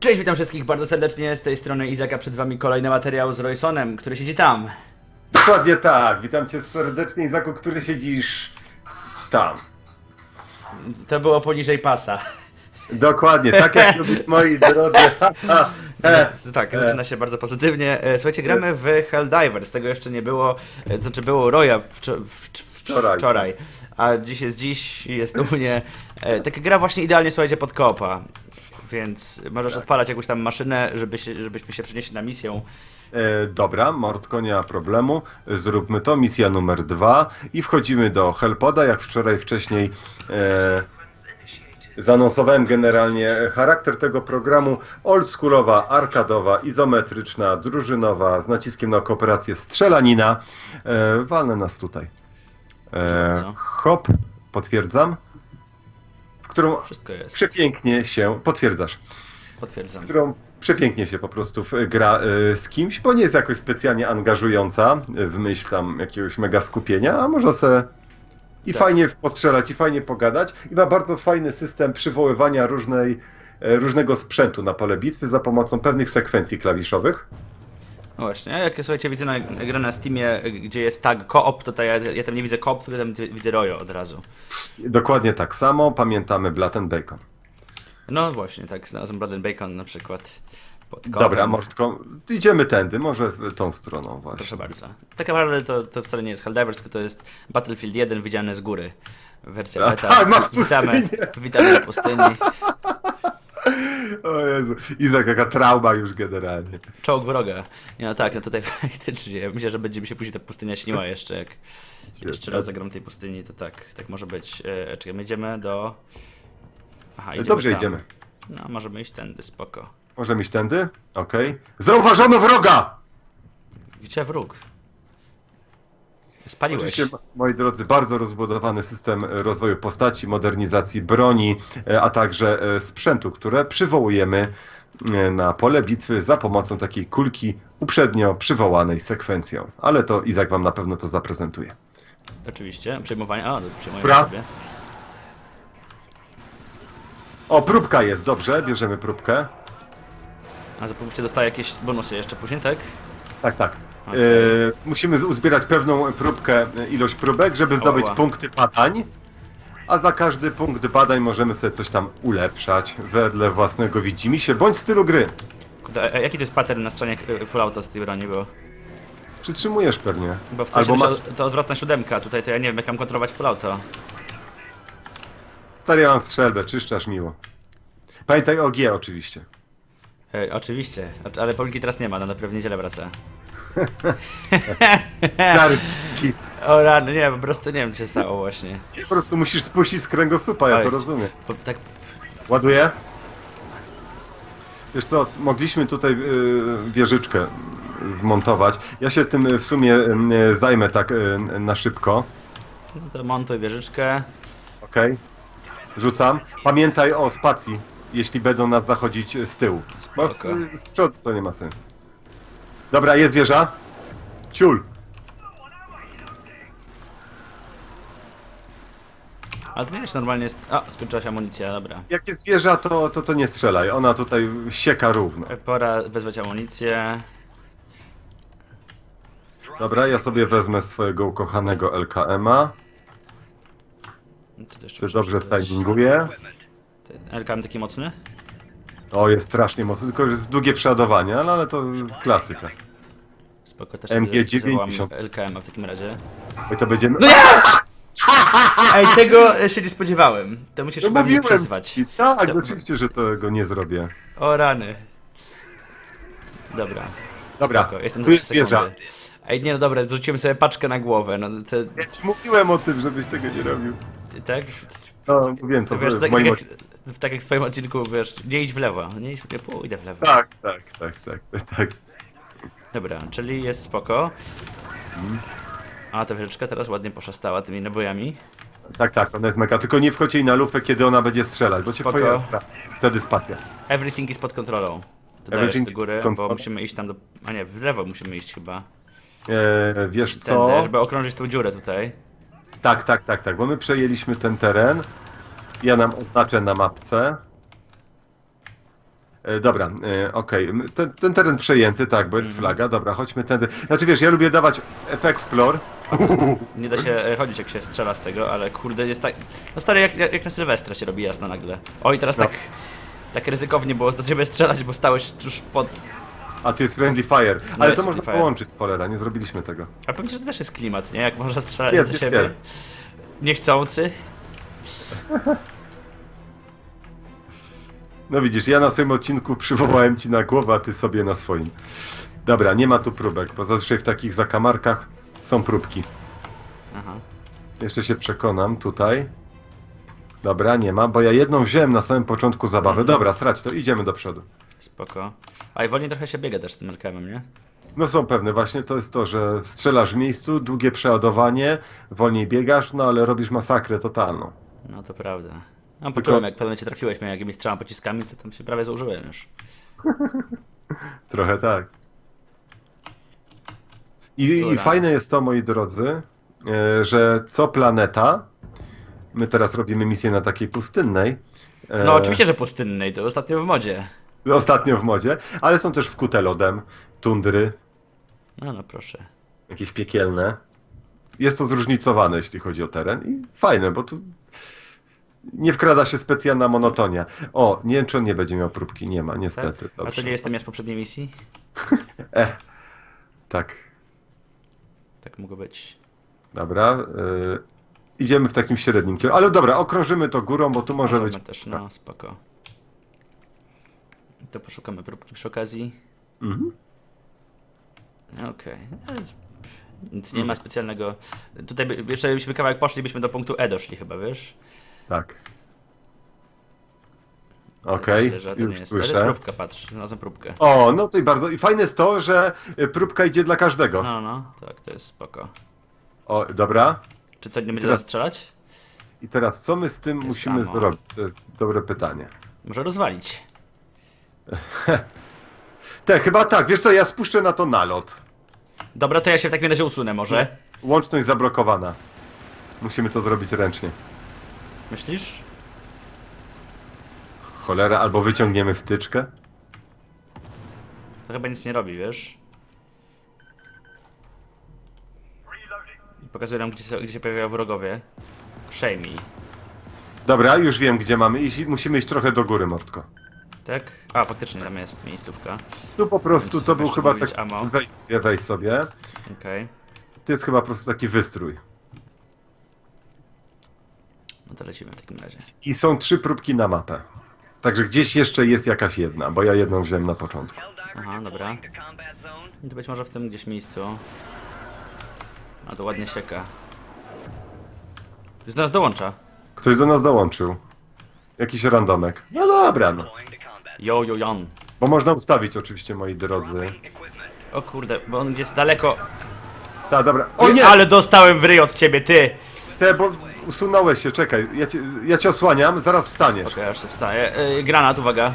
Cześć, witam wszystkich bardzo serdecznie. Z tej strony Izaka przed wami kolejny materiał z Roysonem, który siedzi tam. Dokładnie tak. Witam cię serdecznie, Izaku, który siedzisz tam. To było poniżej pasa. Dokładnie, tak jak lubisz moi drodzy. E, tak, zaczyna się bardzo pozytywnie. E, Słuchajcie, gramy w Helldivers. Tego jeszcze nie było. e, Znaczy było Roya Wczoraj. wczoraj. A dziś jest dziś, jest u mnie. E, Taka gra właśnie idealnie, słuchajcie, pod koopa. Więc możesz odpalać jakąś tam maszynę, żeby się, żebyśmy się przenieśli na misję. e, dobra, Mordko, nie ma problemu. Zróbmy to. Misja numer dwa. I wchodzimy do Hellpoda, jak wczoraj wcześniej e, zanonsowałem generalnie charakter tego programu. Oldschoolowa, arkadowa, izometryczna, drużynowa, z naciskiem na kooperację strzelanina. E, walnę nas tutaj. E, hop, potwierdzam. Którą przepięknie się, potwierdzasz, Potwierdzam. którą przepięknie się po prostu w- gra y, z kimś, bo nie jest jakoś specjalnie angażująca y, w myśl tam jakiegoś mega skupienia, a można se i Tak. fajnie postrzelać, i fajnie pogadać. I ma bardzo fajny system przywoływania różnej, e, różnego sprzętu na pole bitwy za pomocą pewnych sekwencji klawiszowych. No właśnie, jak słuchajcie, widzę na, grę na Steamie, gdzie jest tag koop, to, to ja, ja tam nie widzę koop, tylko tam widzę Royo od razu. Dokładnie tak samo pamiętamy Blood and Bacon. No właśnie, tak znalazłem Blood and Bacon na przykład. Dobra, Mordko, idziemy tędy, może tą stroną właśnie. Proszę bardzo. Tak naprawdę to, to wcale nie jest Helldivers, tylko to jest Battlefield 1 widziany z góry. Wersja beta. tak, witamy, witamy na pustyni. O Jezu, Izak, jaka trauma już generalnie. Czołg wroga. Nie, no tak, no tutaj faktycznie. Myślę, że będzie mi się później ta pustynia śniła jeszcze, jak jeszcze raz zagram tej pustyni, to tak, tak może być. E, czekaj, my idziemy do... Aha, Dobrze tam. idziemy. No, możemy iść tędy, spoko. Możemy iść tędy? Okej. Zauważono wroga! Gdzie wróg? Spaliłeś. Oczywiście, moi drodzy, bardzo rozbudowany system rozwoju postaci, modernizacji broni, e, a także e, sprzętu, które przywołujemy e, na pole bitwy za pomocą takiej kulki uprzednio przywołanej sekwencją. Ale to Izak wam na pewno to zaprezentuje. Oczywiście, przejmowanie. A, sobie. O, próbka jest, dobrze, bierzemy próbkę. A zapomnijcie, dostaje jakieś bonusy jeszcze później, tak? Tak, tak. Okej. E, musimy uzbierać pewną próbkę, e, ilość próbek, żeby zdobyć Oła. punkty badań. A za każdy punkt badań możemy sobie coś tam ulepszać wedle własnego widzimisię bądź stylu gry. Kurde, a jaki to jest pattern na stronie e, Fallouta z tej broni, bo, Przytrzymujesz pewnie. bo w Albo masz... to, to odwrotna siódemka, tutaj to ja nie wiem jak mam kontrolować Fallouta. Stary, ja mam strzelbę, czyszczasz miło. Pamiętaj o G oczywiście. E, oczywiście, ale Polki teraz nie ma, no na pewno niedzielę wraca. Czarczki. O rany, nie, po prostu nie wiem co się stało właśnie. Po prostu musisz spuścić z kręgosłupa, ja Oj. to rozumiem. Bo, tak, Ładuję. Wiesz co, mogliśmy tutaj y, wieżyczkę zmontować. Ja się tym y, w sumie y, zajmę tak y, na szybko. no to montuj wieżyczkę. Okej. Rzucam. Pamiętaj o spacji, jeśli będą nas zachodzić z tyłu. Bo z, Spoko. z przodu to nie ma sensu. Dobra, jest wieża. Ciul. A to też normalnie jest... A, skończyła się amunicja, dobra. Jak jest wieża, to, to, to nie strzelaj. Ona tutaj sieka równo. E, Pora wezwać amunicję. Dobra, ja sobie wezmę swojego ukochanego LKM-a. No to jeszcze Czy muszę dobrze przeczytać. timinguję? LKM taki mocny? O, jest strasznie mocny, tylko że jest długie przeładowanie, ale, ale to jest klasyka. Spoko, też MG90. zawołam LKM w takim razie. Oj, to będziemy... No Ej, tego e, się nie spodziewałem. To musisz chyba mnie przyzwać. ci. Tak, To- oczywiście, że tego nie zrobię. O rany. Dobra. Dobra, Spoko, jestem tu jest trzy sekundy. Ej, nie no dobra, zrzuciłem sobie paczkę na głowę, no to... Ja ci mówiłem o tym, żebyś tego nie robił. Tak? No, mówiłem to, To wiesz, w tak, moim tak, odcinku. jak, tak jak w twoim odcinku, wiesz, nie idź w lewo, nie idź, nie pójdę w lewo. Tak, tak, tak, tak, tak. Dobra, czyli jest spoko. Mhm. A ta wieżyczka teraz ładnie poszastała tymi nabojami. Tak, tak, ona jest mega. Tylko nie wchodź jej na lufę, kiedy ona będzie strzelać, bo cię Spoko. pojawia. Wtedy spacja. Everything is pod kontrolą. Everything do is góry, pod bo kontrolą. musimy iść tam do... A nie, w lewo musimy iść chyba. E, wiesz Tędy, co? żeby okrążyć tą dziurę tutaj. Tak, tak, tak, tak, bo my przejęliśmy ten teren. Ja nam oznaczę na mapce. E, dobra, e, okej. M- Ten, ten teren przejęty, tak, bo jest Mhm. flaga. Dobra, chodźmy tędy. Znaczy wiesz, ja lubię dawać F-Explore. Nie da się e, chodzić jak się strzela z tego, ale kurde jest tak... No stary, jak, jak na Sylwestra się robi jasno nagle. Oj, teraz No. tak... Tak ryzykownie było do ciebie strzelać, bo stałeś tuż pod... A tu jest Friendly Fire. Ale jest to można Friendly Fire. połączyć, cholera, nie zrobiliśmy tego. A powiem ci, że to też jest klimat, nie? Jak można strzelać Jest, do jest, siebie. jest. Niechcący. No widzisz, ja na swoim odcinku przywołałem ci na głowę, a ty sobie na swoim. Dobra, nie ma tu próbek, bo zazwyczaj w takich zakamarkach są próbki. Aha. Jeszcze się przekonam tutaj. Dobra, nie ma, bo ja jedną wziąłem na samym początku zabawy. Mhm. Dobra, srać to, idziemy do przodu. Spoko. A i wolniej trochę się biega też z tym LKM-em, nie? No są pewne, właśnie to jest to, że strzelasz w miejscu, długie przeładowanie, wolniej biegasz, no ale robisz masakrę totalną. No to prawda. No Tylko- poczułem, jak pewnie cię trafiłeś mnie jakimiś strzałami pociskami, to tam się prawie założyłem już. Trochę tak. I, i Dobra. fajne jest to, moi drodzy, e, że co planeta, my teraz robimy misję na takiej pustynnej. e, No oczywiście, że pustynnej, to ostatnio w modzie. Ostatnio w modzie, ale są też skute lodem, tundry, No, no proszę. jakieś piekielne. Jest to zróżnicowane, jeśli chodzi o teren i fajne, bo tu nie wkrada się specjalna monotonia. O, nie wiem, czy on nie będzie miał próbki. Nie ma, Tak? niestety. A to Dobrze. nie jestem ja z poprzedniej misji? E, tak, Tak mogło być. dobra. y, idziemy w takim średnim kierunku. Ale dobra, okrążymy to górą, bo tu może Możemy być... też, no spoko. To poszukamy próbki przy okazji. Mhm. Okej. Nic nie ma specjalnego. Tutaj by, jeszcze byśmy kawałek poszli, byśmy do punktu E doszli chyba, wiesz? Tak. Okej, myślę, że to nie już jest. To jest słyszę. próbka, patrz, znalazłem próbkę. O, no to i bardzo. I fajne jest to, że y, próbka idzie dla każdego. No, no, tak, to jest spoko. O, dobra. Czy to nie będzie Teraz- teraz strzelać? I teraz co my z tym Jest musimy ammo. zrobić? To jest dobre pytanie. Może rozwalić. Te, chyba tak, wiesz co, ja spuszczę na to nalot. Dobra, to ja się w takim razie usunę może. Łączność zablokowana. Musimy to zrobić ręcznie. Myślisz? Cholera, albo wyciągniemy wtyczkę. To chyba nic nie robi, wiesz? I Pokazuje nam, gdzie, są- gdzie się pojawiają wrogowie. Przejmij. Dobra, już wiem, gdzie mamy iść. i Musimy iść trochę do góry, Mordko. Tak? A, faktycznie tam jest miejscówka. Tu po prostu Więc to był jeszcze chyba mówić tak... ammo. Weź sobie, weź sobie. Okej. To jest chyba po prostu taki wystrój. No to lecimy w takim razie. I są trzy próbki na mapę. Także gdzieś jeszcze jest jakaś jedna, bo ja jedną wziąłem na początku. Aha, dobra. I to być może w tym gdzieś miejscu. A to ładnie sieka. To do nas dołącza. Ktoś do nas dołączył. Jakiś randomek. No dobra, no. Yo, yo, yon. Bo można ustawić oczywiście, moi drodzy. O kurde, bo on jest daleko. Tak, dobra. O nie! Ale dostałem w ryj od ciebie, ty! Te, bo usunąłeś się, czekaj. Ja cię, ja cię osłaniam, zaraz wstaniesz. Okej, aż się wstaje. Yy, granat, uwaga.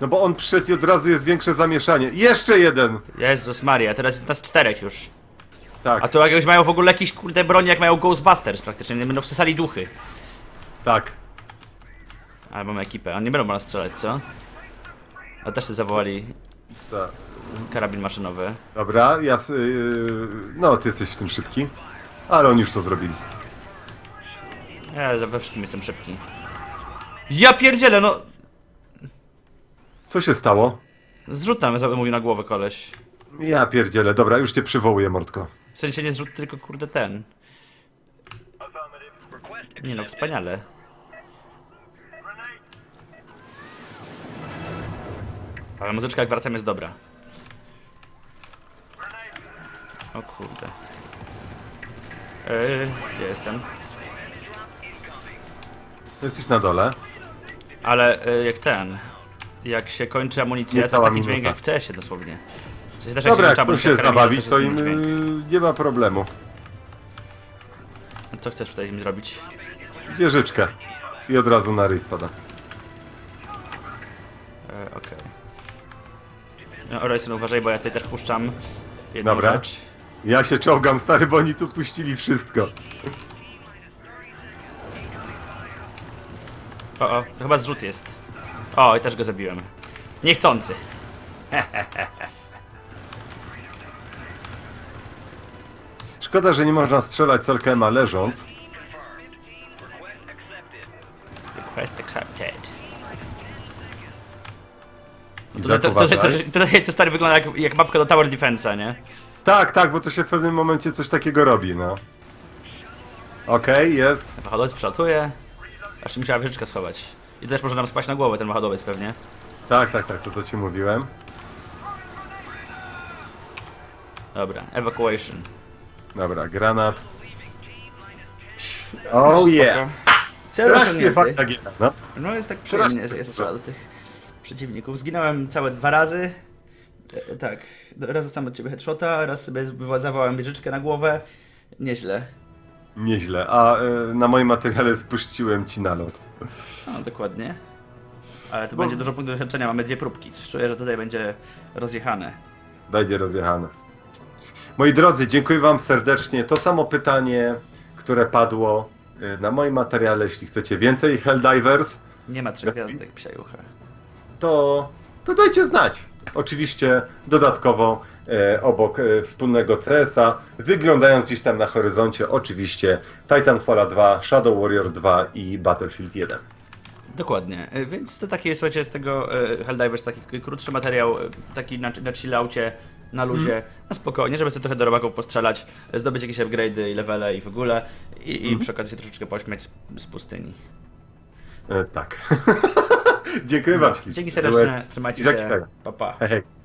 No bo on przyszedł i od razu jest większe zamieszanie. Jeszcze jeden! Jezus Maria, teraz jest nas czterech już. Tak, A tu jakieś mają w ogóle jakieś kurde broni, jak mają Ghostbusters praktycznie, nie będą wsysali duchy. tak. Ale mamy ekipę, oni nie będą nas strzelać, co? A też się zawołali tak. karabin maszynowy. Dobra, ja. Yy, no, ty jesteś w tym szybki. Ale oni już to zrobili. Ja we wszystkim jestem szybki. Ja pierdzielę, no! Co się stało? Zrzut tam mówił na głowę koleś. Ja pierdzielę. Dobra, już cię przywołuję, Mordko. W sensie nie zrzut, tylko kurde ten. Nie no, wspaniale. Ale muzyczka jak wracam jest dobra. O kurde. Yy, gdzie jestem? Jesteś na dole. Ale yy, jak ten. Jak się kończy amunicja, to jest Niecała taki dźwięk minuta. jak w CS-ie dosłownie. W sensie też jak Dobra, jak kończy chcą się amunicja karabinowa, zabawić, też to jest im inny dźwięk. nie ma problemu. Co chcesz tutaj z nim zrobić? Wieżyczkę. I od razu na ryj spada. Orison, uważaj, bo ja tutaj też puszczam jedną Dobra. rzecz. Ja się czołgam, stary, bo oni tu puścili wszystko. O, o, chyba zrzut jest. O, i też go zabiłem. Niechcący. Szkoda, że nie można strzelać Selkema leżąc. Request accepted. I Tutaj to, to, tutaj to stary wygląda jak, jak mapka do Tower Defense'a, nie? Tak, tak, bo to się w pewnym momencie coś takiego robi, no. Okej, jest. Wahadowiec przelatuje. Aż musiała wieżyczkę schować. I też może nam spaść na głowę ten wahadowiec pewnie. Tak, tak, tak, to co ci mówiłem. Dobra, evacuation. Dobra, granat. Oh yeah! Strasznie fajna giera, no. No jest tak przyjemnie, że jest do tych przeciwników. Zginąłem całe dwa razy. E, tak, raz dostałem od ciebie headshota, raz sobie wyładowałem wieżyczkę na głowę. Nieźle. Nieźle. A y, na moim materiale spuściłem ci nalot. No, dokładnie. Ale tu Bo- będzie dużo punktów doświadczenia, mamy dwie próbki. Coś czuję, że tutaj będzie rozjechane. Będzie rozjechane. Moi drodzy, dziękuję Wam serdecznie. To samo pytanie, które padło y, na moim materiale. Jeśli chcecie więcej Helldivers, Nie ma trzech gwiazdek, psiajucha. To, to dajcie znać. Oczywiście dodatkowo e, obok e, wspólnego CS-a, wyglądając gdzieś tam na horyzoncie, oczywiście Titanfall 2, Shadow Warrior 2 i Battlefield 1. Dokładnie. E, Więc to taki, słuchajcie, z tego e, Helldivers taki krótszy materiał, e, taki na, na chillaucie, na luzie, na spokojnie, żeby sobie trochę do robaków postrzelać, e, zdobyć jakieś upgrade'y i levele i w ogóle i, i przy okazji się troszeczkę pośmiać z, z pustyni. E, tak. Dziękuję Wam ślicznie. Dzięki serdecznie, trzymajcie się, kitara. pa hej.